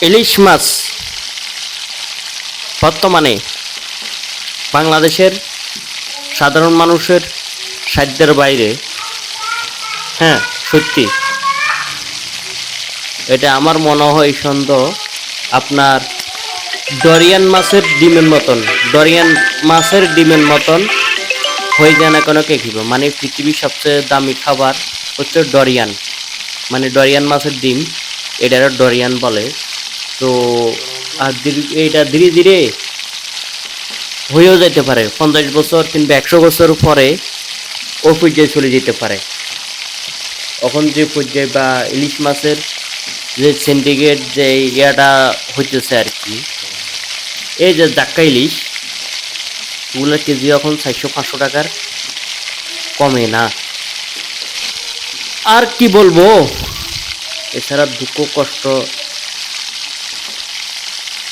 ইলিশ মাছ বর্তমানে বাংলাদেশের সাধারণ মানুষের সাধ্যের বাইরে। হ্যাঁ সত্যি। এটা আমার মনে হয় সন্দেহ। আপনার ডরিয়ান মাছের ডিমের মতন, ডরিয়ান মাছের ডিমের মতন হয়ে যায় না কোনো কে কিবা। মানে পৃথিবীর সবচেয়ে দামি খাবার হচ্ছে ডরিয়ান। মানে ডরিয়ান মাছের ডিম। এটারও ডরিয়ান বলে। তো, আর এটা ধীরে ধীরে হয়েও যেতে পারে। পঞ্চাশ বছর কিংবা একশো বছর পরে ও পর্যায়ে চলে যেতে পারে। এখন যে পর্যায়ে বা ইলিশ মাছের যে সিন্ডিকেট যে ইয়াটা হইতেছে আর কি, এই যে জাক্কা ইলিশ ওগুলোর কেজি এখন চারশো, পাঁচশো টাকার কমে না। আর কি বলব? এছাড়া দুঃখ, কষ্ট,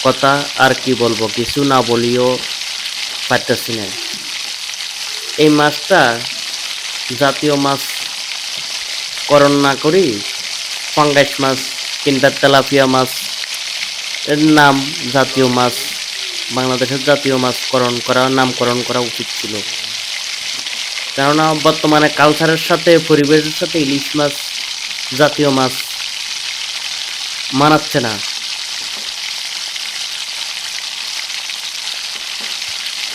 কথা আর কি বলব, কিছু না বলিও পারতেছি না। এই মাছটা জাতীয় মাছ করণ না করি পাঙ্গাস মাছ কিংবা তেলাপিয়া মাছ, এর নাম জাতীয় মাছ, বাংলাদেশের জাতীয় মাছ করণ করা, নামকরণ করা উচিত ছিল। কেননা বর্তমানে কালচারের সাথে, পরিবেশের সাথে ইলিশ মাছ জাতীয় মাছ মানাচ্ছে না।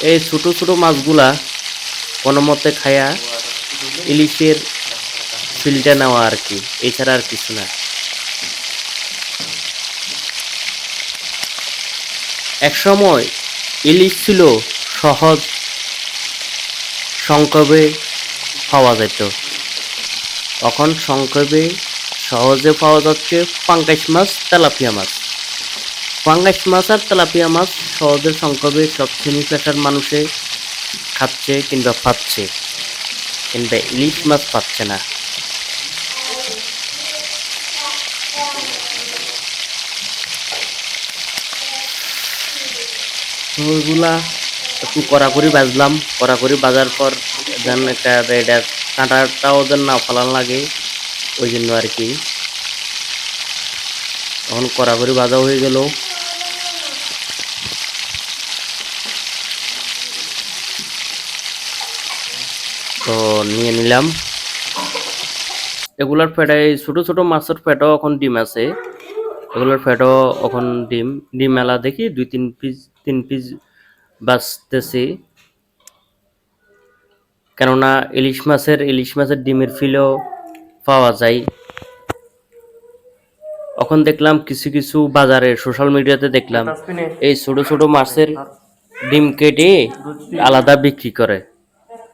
এই ছোট ছোট মাছগুলা কোনো মতে খায়া ইলিশের ফিলটা নেওয়া আর কি, এছাড়া আর কিছু না। এক সময় ইলিশ ছিল সহজ সংক্ষেপে পাওয়া যেত। তখন সংক্ষেপে সহজে পাওয়া যাচ্ছে পাঙ্গাস মাছ, তেলাপিয়া মাছ। পাঙ্গাস মাছ আর তেলাপিয়া মাছ সহজে সংক্ষেপে সব শ্রেণি পেশার মানুষে খাচ্ছে কিংবা পাচ্ছে, কিংবা ইলিশ মাছ পাচ্ছে না। ওইগুলা একটু কড়াকড়ি বাজলাম। কড়াকড়ি বাজার পর যেন একটা কাঁটাটাও যেন না ফেলান লাগে। ওই জন্য আর কি। তখন কড়াকড়ি বাজা হয়ে গেল। তো নিয়ে নিলাম। এগুলার পেটে ছোট ছোট মাছের পেটও এখন ডিম আছে। এগুলোর ফ্যাটও এখন ডিম। ডিম মেলা দেখি দুই, তিন পিস তিন পিস বাঁচতেছি। কেননা ইলিশ মাছের ইলিশ মাছের ডিমের ফিলও পাওয়া যায়। এখন দেখলাম কিছু কিছু বাজারে সোশ্যাল মিডিয়াতে দেখলাম, এই ছোট ছোট মাছের ডিম কেটে আলাদা বিক্রি করে।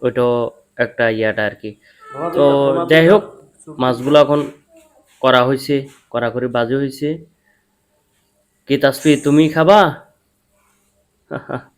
ওইটা একটা ইয়াটা আর কি। তো যাই হোক, মাছগুলো এখন করা হয়েছে করা করে বাজে হয়েছে কি তাসফি, তুমি খাবা?